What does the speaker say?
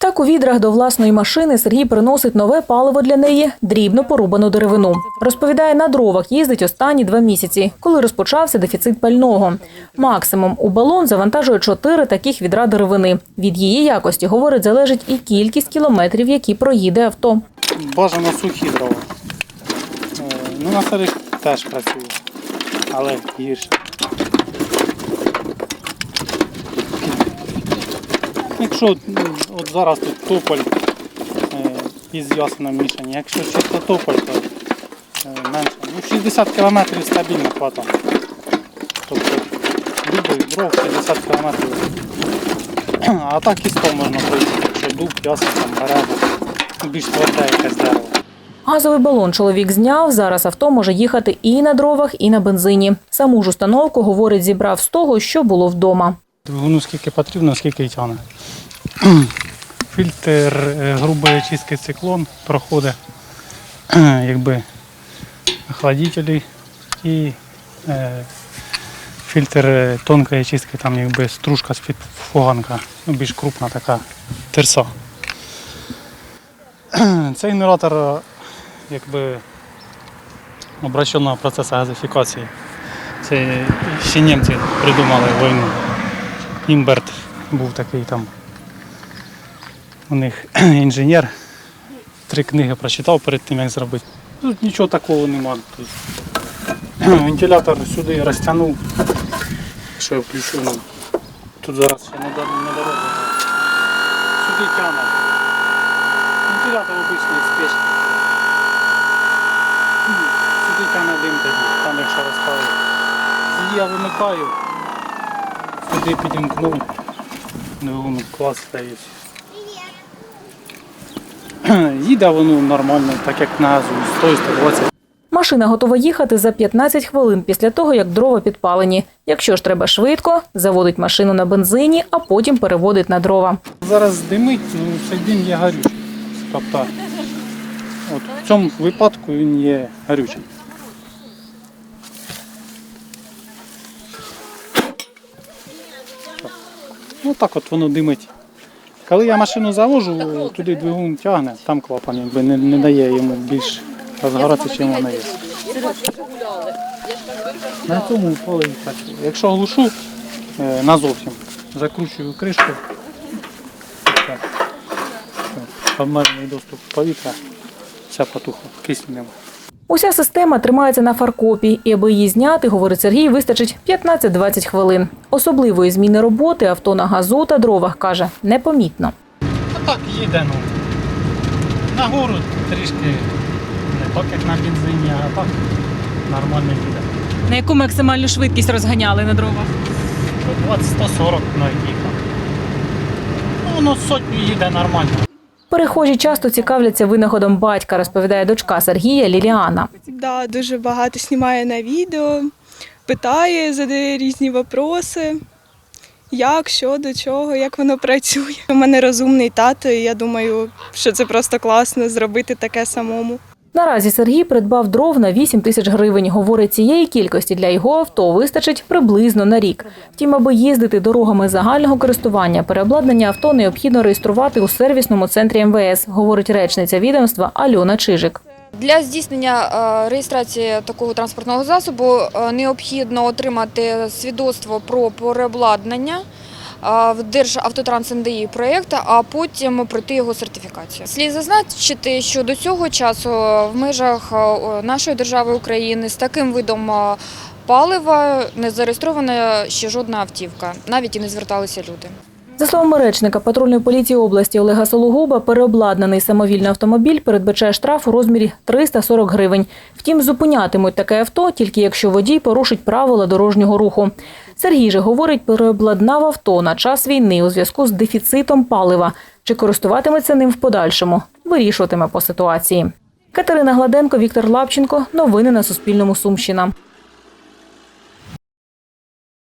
Так у відрах до власної машини Сергій приносить нове паливо для неї дрібно порубану деревину. Розповідає, на дровах їздить останні два місяці, коли розпочався дефіцит пального. Максимум у балон завантажує чотири таких відра деревини. Від її якості, говорить, залежить і кількість кілометрів, які проїде авто. Бажано сухі дрова. Е, Ну, на старих теж працює, але гірше. Якщо зараз тут тополь е, із ясеном мішані, якщо чисто тополь, то е, менше. Ну, 60 км стабільно хватає. Тобто любий дров 60 км. А так і 100 можна пройти, якщо дуб, ясен, там, ну, більш тверде якесь дерево. Газовий балон чоловік зняв. Зараз авто може їхати і на дровах, і на бензині. Саму ж установку, говорить, зібрав з того, що було вдома. Двигуну скільки потрібно, скільки й тягне. Фільтр е, грубої очистки циклон проходить якби охладителі і е, фільтр е, тонкої очистки, там якби стружка з-під фуганка, ну, більш крупна така терса. Цей генератор е, якби обращеного процесу газифікації. Це ще німці придумали війну. Імберт був такий там. У них інженер. Три книги прочитав перед тим, як зробити. Тут нічого такого нема. Вентилятор сюди розтягнув. Що я включу, ну, тут зараз ще не до- не дорога. Сюди тягне. Вентилятор обичний. Ну, Сюди тягне дим тоді, там якщо розпалив. Я вимикаю. Сюди підімкнув. Ну, клас стоїть. Їде воно нормально, так як на газу, 100-120. Машина готова їхати за 15 хвилин після того, як дрова підпалені. Якщо ж треба швидко, заводить машину на бензині, а потім переводить на дрова. Зараз димить, ну цей дим є гарючий. Тобто, от в цьому випадку він є гарючий. Ну так от воно димить. Коли я машину завожу, туди двигун тягне, там клапан якби не, не дає йому більш розгоратися, чим вона є. На цьому поле і. Якщо глушу е, назовсім, закручую кришку. Обмежений доступ повітря, вся потухла, кисню нема. Уся система тримається на фаркопі, і аби її зняти, говорить Сергій, вистачить 15-20 хвилин. Особливої зміни роботи авто на газу та дровах каже непомітно. А так їде, ну. Нагору трішки не так, як на бензині, а так нормально їде. На яку максимальну швидкість розганяли на дровах? 120-140 навіть їхав. Ну, воно сотню їде нормально. Перехожі часто цікавляться винаходом батька, розповідає дочка Сергія Ліліана. Да, дуже багато знімає на відео, питає, задає різні питання. Як, що, до чого, як воно працює. У мене розумний тато, і я думаю, що це просто класно зробити таке самому. Наразі Сергій придбав дров на 8 тисяч гривень. Говорить, цієї кількості для його авто вистачить приблизно на рік. Втім, аби їздити дорогами загального користування, переобладнання авто необхідно реєструвати у сервісному центрі МВС, говорить речниця відомства Альона Чижик. Для здійснення е, реєстрації такого транспортного засобу е, необхідно отримати свідоцтво про переобладнання в Державтотранс НДІ проєкту, а потім пройти його сертифікацію. Слід зазначити, що до цього часу в межах нашої держави України з таким видом палива не зареєстрована ще жодна автівка, навіть і не зверталися люди. За словами речника патрульної поліції області Олега Сологуба, переобладнаний самовільний автомобіль передбачає штраф у розмірі 340 гривень. Втім, зупинятимуть таке авто тільки якщо водій порушить правила дорожнього руху. Сергій же говорить, переобладнав авто на час війни у зв'язку з дефіцитом палива. Чи користуватиметься ним в подальшому? Вирішуватиме по ситуації. Катерина Гладенко, Віктор Лапченко. Новини на Суспільному. Сумщина.